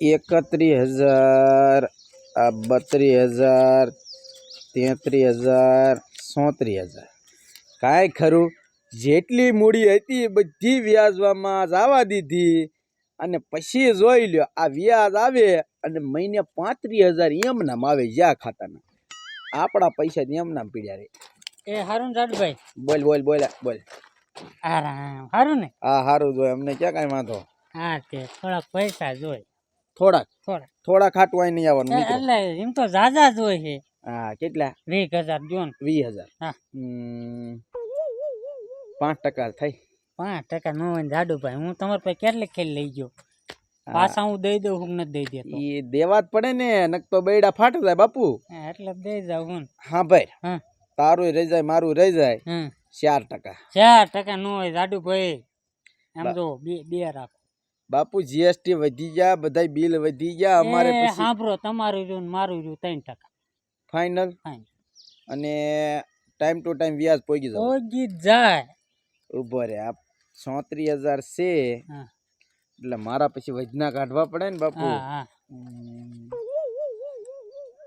એકત્રીસ હજાર આ બત્રીસ હજાર તેત્રીસ હજાર સોત્રીસ હજાર. કાંઈ ખરું જેટલી મૂડી હતી બધી વ્યાજવામાં જવા દીધી. અને પછી જોઈ લ્યો આ વ્યાજ આવે અને મહિને પાંત્રીસ હજાર એમનામ આવે જ્યાં ખાતાના. આપણા પૈસા એમનામ પીડ્યા રે. એ હારું જાડભાઈ? બોલ બોલ બોલ બોલ. હારું ને? હા સારું જોઈએ અમને ક્યાં કાંઈ વાંધો? હા તે થોડાક પૈસા જોઈ થોડાક? થોડા થોડા ખાટું અહીં નહીં આવવાનું એટલે એમ તો ઝાઝા હોય છે. હા કેટલા? વીસ હજાર જો ને. વીસ હજાર. હા. પાંચ ટકા થઈ. પાંચ ટકા નો હોય જાડુ જાડુભાઈ હું તમારા પાસે કેટલી ખેલ લઈ ગયો? પાછા હું દઈ દઉં હું નથી દઈ દેતો. એ દેવા જ પડે ને નક તો બેડા ફાટી જાય બાપુ. હા, એટલે દઈ જાવ હું હા ભાઈ. હા. તારું રહી જાય મારું રહી જાય. ચાર ટકા. ચાર ટકા નો હોય જાડુભાઈ. એમ બા- જો બે બે રાખો. બાપુ જીએસટી વધી ગયા બધા બિલ વધી ગયા અમારે એ પછી સાંભળો તમારું રહ્યું ને મારું રહ્યું ત્રણ ટકા. ફાઇનલ ફાઇન અને ટાઈમ ટુ ટાઈમ વ્યાજ પોગી જાવ. ઓગી જાય. ઊભો રે આ ચોત્રીસ હજાર છે. હા. એટલે મારા પછી વજના કાઢવા પડે ને બાપુ. હા હા.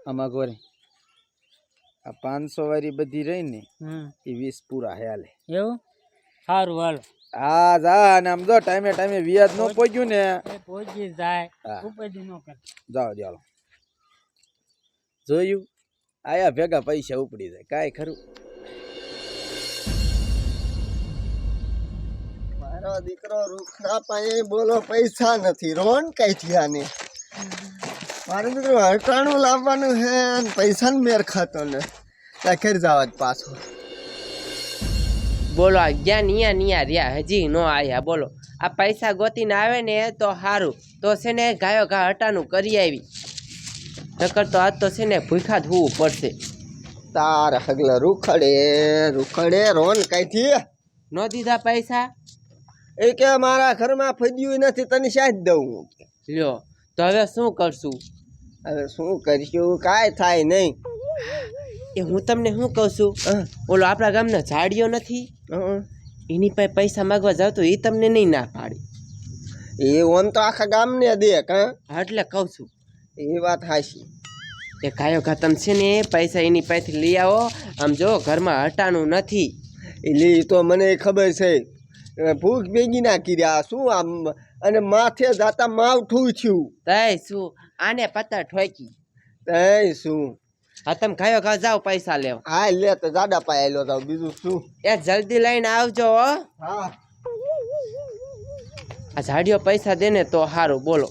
આમાં ગોરે આ પાંચસો વાળી બધી રહી ને હમ. એ વીસ પૂરા હે હાલે. એવું? સારું હાલો. હા જા અને આમ જો ટાઈમે ટાઈમે વ્યાજ નો પહોંચ્યું ને. એ પહોંચી જાય. ઉપાધિ નો કર. જાઓ જાઓ. જોયું? આયા ભેગા પૈસા ઉપડી જાય. કાંઈ ખરું. મારો દીકરો રૂખના પાસે બોલો પૈસા નથી રોન કઈ થયા ને મારો દીકરો હટાણું લાવવાનું હે પૈસા પૈસા મેર ખાતો ને ખેર જવા જ પાછો. બોલો ગયા નિયા નિયા રહ્યા હજી ન આવ્યા બોલો. આ પૈસા ગોતીને આવે ને તો સારું તો છે ને ગાયો ઘા હટાનું કરી આવી. નકર તો આજ તો છે ને ભૂખા ધોવું પડશે. તાર હગલા રૂખડે રૂખડે રોન કઈ થી ન દીધા પૈસા? એ કે મારા ઘરમાં ફજ્યું નથી તને શાજ દઉં. લ્યો તો હવે શું કરશું? હવે શું કરીશું? કાંઈ થાય નહીં. એ હું તમને શું કહું છું? ઓલો આપણા ગામનો ઝાડિયો નથી. એની પાસે પૈસા માગવા જાવ તો એ તમને નહીં ના પાડે. એ ઓન તો આખા ગામને દે હા, એટલે કહું છું. એ વાત હાશી એ કાયો ખતમ છે ને પૈસા એની પાસેથી લઈ આવો. આમ જો ઘરમાં હટાણું નથી. એટલે એ તો મને ખબર છે. ભૂખ ભેગી ના કર્યા શું આમ અને માથે જાતા માવઠું થયું. તય શું આને પત્તા ઠોકી. તય શું. હા તમે ખાયો ઘા જાઓ પૈસા લેવા. હા લે તો જાડા પાયેલો તો બીજું શું? એ જલ્દી લઈને આવજો હા. આ ઝાડીઓ પૈસા દે ને તો સારું બોલો.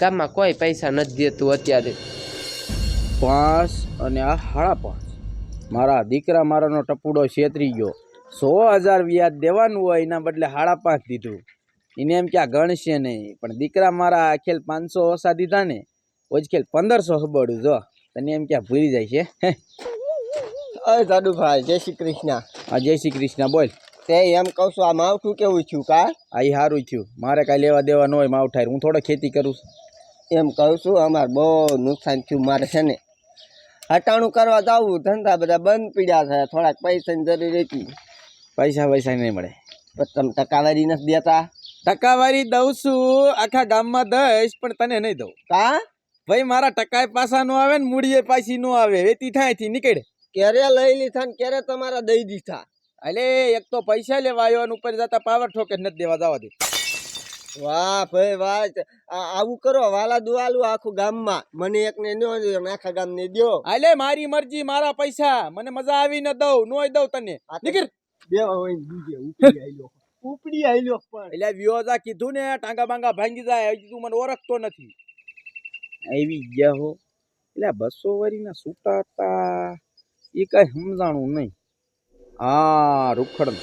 ગામમાં કોઈ પૈસા નથી દેતું અત્યારે. પાંચ અને આ સાડા પાંચ. મારા દીકરા મારાનો ટપુડો છેતરી ગયો. સો હજાર વ્યાજ દેવાનું હોય એના બદલે સાડા પાંચ દીધું. એને એમ ક્યાં ગણશે નહીં. પણ દીકરા મારા આખેલ પાંચસો ઓછા દીધા ને ઓછખેલ પંદરસો હબડું જો. તને એમ ક્યાં ભૂલી જાય છે હે? અરે જાડુભાઈ જય શ્રી કૃષ્ણ. આ જય શ્રી કૃષ્ણ બોલ. તે એમ કહું છું આ માવઠું કેવું થયું કા? આ એ સારું થયું. મારે કાંઈ લેવા દેવા ન હોય માવઠાર હું થોડો ખેતી કરું છું. એમ કહું છું અમારે બહુ નુકસાન થયું મારે છે ને. હટાણું કરવા જાવું ધંધા બધા બંધ પીડ્યા છે. થોડાક પૈસાની જરૂર હતી. પૈસા પૈસા નહીં મળે. પણ તમે ટકાવારી નથી દેતા? ટકાવારી દઉં છું આખા ગામમાં દઈશ પણ તને નહીં દઉં. કા? ભાઈ મારા ટકાય પાસા નો આવે ને મૂડીએ પાછી નો આવે. વેતી થાયથી નીકળે. ક્યારે લઈ લીધા ને ક્યારે તમારા દઈ દીધા? અલે એક તો પૈસા લેવા આવ્યો અને ઉપર જતા પાવર ઠોકે નથી દેવા જવા દે. વાહ ભાઈ વાહ. આવું કરો વાલા દુવાલું આખું ગામમાં. મને એક ને નો આખા ગામ ને દો. અલે મારી મરજી મારા પૈસા. મને મજા આવી ન દઉં નોય દઉં તને. નીકળ. દેવા હોય બીજે ઉપડી આયલો. ઉપડી આયલો પણ. એટલે વ્યોજા કીધું ને ટાંગા બાંગા ભાંગી જાય હજી તું મને ઓળખતો નથી. આવી ગયા હો. એટલે બસો વારીના છૂટા હતા. એ કઈ સમજાણું નહીં. હા રૂખડ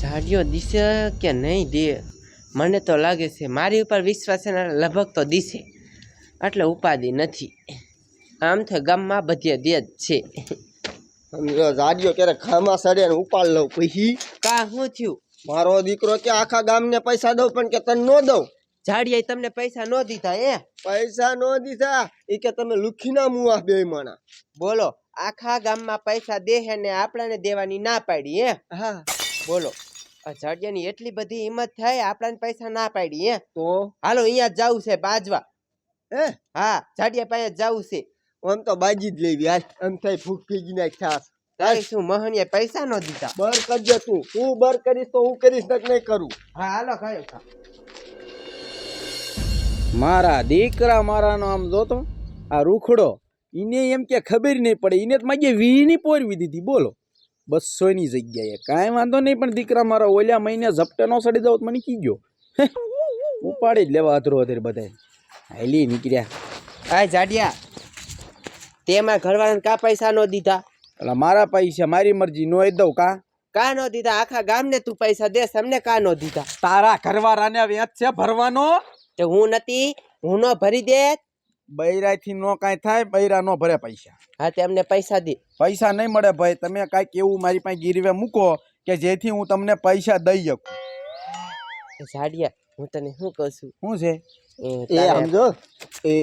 ઝાડીઓ દિશે કે નહીં દે? મને તો લાગે છે મારી ઉપર વિશ્વાસ છે ને લગભગ તો દિશે. એટલે ઉપાધિ નથી. આમ તો ગામમાં બધે દે જ છે. સમજો જાડિયો ક્યારે ખામાં સડે ને ઉપાડ લઉં પછી? કા શું થયું? મારો દીકરો કે આખા ગામને પૈસા દઉં પણ કે તને ન દઉં? ઝાડીએ તમને પૈસા ન દીધા એ પૈસા નો દીધા? એ કે તમે લુખીના મુઆ બે માણા બોલો આખા ગામમાં પૈસા દેહે ને આપણાને દેવાની ના પાડી હે? હા. બોલો આ જાડિયાની એટલી બધી હિંમત થાય આપણાને પૈસા ના પાડી હે? તો? હાલો અહીંયા જવું છે બાજવા. હે? હા જાડિયા પાસે જવું છે. આમ તો બાજી જ લેવી હાલ. આમ થાય ફૂક ફીજી નાખ છાસ તારે શું મોહનીએ પૈસા નો દીધા? બર કરજો તું. હું બર કરીશ તો હું કરીશ નહીં કરું. હા હાલો કયો મારા દીકરા મારાનો આમ જોતો આ રૂખડો એને એમ કે ખબર નહીં પડે એને તો માગે વીની પોરવી દીધી બોલો. બસોની જગ્યાએ કાંઈ વાંધો નહીં પણ દીકરા મારા ઓલ્યા મહિને ઝપટે નો સડી દઉં તો મને કી ગયો? ઉપાડી જ લેવા અધરો અત્યારે બધા હાલી નીકળ્યા. આ જાડિયા. તેમાં ઘરવાળાને કા પૈસા ન દીધા? એટલે મારા પૈસા મારી મરજી નો દઉં કા? કા નો દીધા? આખા ગામને તું પૈસા દેસ અમને કા નો દીધા? તારા ઘરવાળાને વેચ છે ભરવાનો? તો હું નથી હું નો ભરી દે. બૈરાથી નો કાંઈ થાય બૈરા નો ભરે પૈસા. હા તે અમને પૈસા દે. પૈસા નહીં મળે ભાઈ તમે કાંઈક એવું મારી પાસે ગીરવે મૂકો કે જેથી હું તમને પૈસા દઈ શકું. જાડિયા હું તને શું કહું છું? શું છે? એ સમજો એ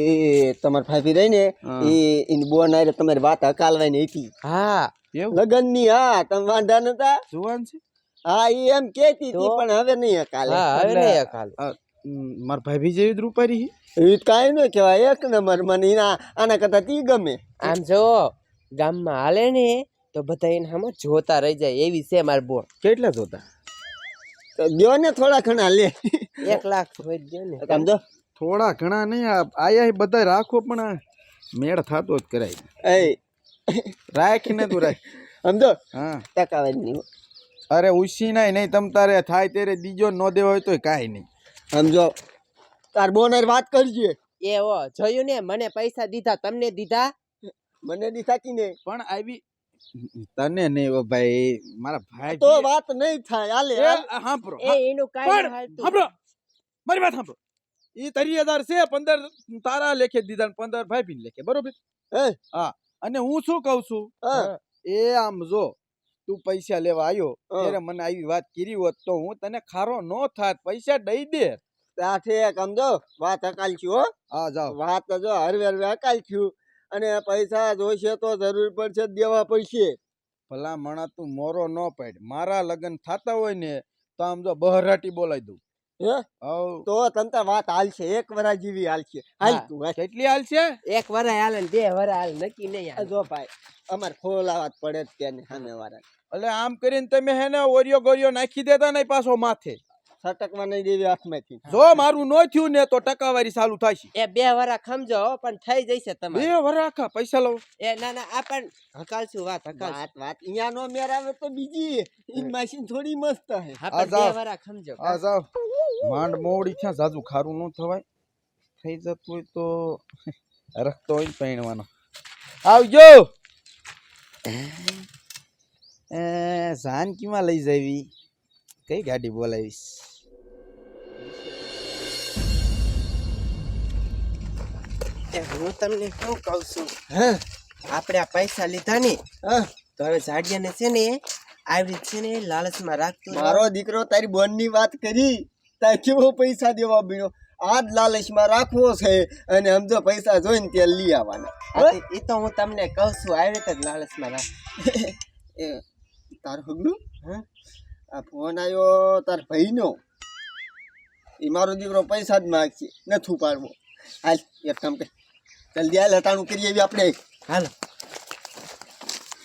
તમાર ફાફી રહી ને. એ એની બોન આરે તમારી વાત હકાલવાની હતી. હા. એવું? લગનની હા તમે વાંધા નતા જુવાન છે? હા એ એમ કેતી હતી પણ હવે નહીં હકાલે. હા હવે નહીં મ, મારા ભાભી જેવી જ રૂપારી એ કાંઈ ન કહેવાય એક નંબર. મને એના આના કરતા તી ગમે. આમ જો ગામમાં હાલે ને તો બધા એને આમાં જોતા રહી જાય. એવી છે મારી બોલ કેટલા જોતા? તો ગયો ને થોડા ઘણા લે. એક લાખ હોય ગયો ને. સમજો થોડા ઘણા નહીં આ આયા બધા રાખો પણ આ મેળ થતો જ કરાય. એ રાખીને તું રાખ. સમજો હા. ટકાવાની નહીં અરે ઉસી નાય નહીં તમ તારે થાય ત્યારે બીજો ન દેવો હોય તોય કાંઈ નહીં. સમજો. તાર બોનર વાત કરજે. એ ઓ જોયું ને? મને પૈસા દીધા તમને દીધા? મને દીધા કી ને પણ આવી તને નહીં ઓ ભાઈ મારા ભાઈ તો વાત નહીં થાય હાલે હાંભરો એ એનું કાઈ હાલતું. સાંભળો. મારી વાત સાંભળો. એ તરી હજાર છે પંદર તારા લેખે દીધા ને પંદર ભાઈ લેખે બરોબર? હે? હા. અને હું શું કહું છું? હા. એ આમ જો તું પૈસા લેવા આવ્યો ત્યારે મને આવી વાત કરી હોત તો હું તને ખારો નો થાત પૈસા દઈ દે. ત્યાંથી સમજો વાત હકાલ હો. હા જાઓ. વાત જો હરવે હરવે હકાલ છું અને પૈસા જોઈશે તો જરૂર પડશે દેવા પડશે. ભલા મણા તું મોરો ન પાડ. મારા લગ્ન થતા હોય ને તો આમ જો બહરાટી બોલાવી દઉં. તો તંતા વાત હાલશે એક વરા જેવી હાલશે હાલ તું. કેટલી હાલ છે? એક વરાય હાલે ને બે વરા હાલ નક્કી નહીં જો ભાઈ અમાર ખોલાવા પડે જ સામે વાળા એટલે આમ કરીને તમે હે ને ઓરિયો ગોરિયો નાખી દેતા નહીં પાછો માથે. સટકવા નહીં દેવી હાથમાંથી. જો મારું ન થયું ને તો ટકાવારી ચાલુ થશે. એ બે વરા ખમજો પણ થઈ જશે બે વરા આખા પૈસા લઉં એ ના ના આ પણ હકાલશું વાત હકાલ વાત વાત. અહીંયા નો મેર આવે તો બીજી. મશીન થોડી મસ્ત હે. આ બે. વરા ખમજો. આ જાઓ માંડ મોવડી ક્યાં જાજુ ખારું ન થવાય. થઈ જતું હોય તો રખતો હોય ને પહેણવાનો. આવજો! એ જાનકીમાં લઈ જવી. કઈ ગાડી બોલાવીશ? એ હું તમને શું કહું છું? હે? આપણે આ પૈસા લીધા ને હા? તો હવે જાડિયાને છે ને આવી રીત છે ને લાલચમાં માં રાખતો મારો દીકરો તારી બોનની વાત કરી. તાર કેવો પૈસા દેવા બીનો આ જ લાલચમાં રાખવો છે અને સમજો પૈસા જોઈને ત્યાં લઈ આવવાના. એ તો હું તમને કહું છું આવી રીતે જ લાલચમાં રાખ. એ તારું હગલું હા? આ ફોન આવ્યો તાર ભાઈનો. એ મારો દીકરો પૈસા જ માગશે નથી ઉપાડવો. હાલ એક કામ કે જલ્દી હાલ હટાણું કરી આવી આપણે. હાલો.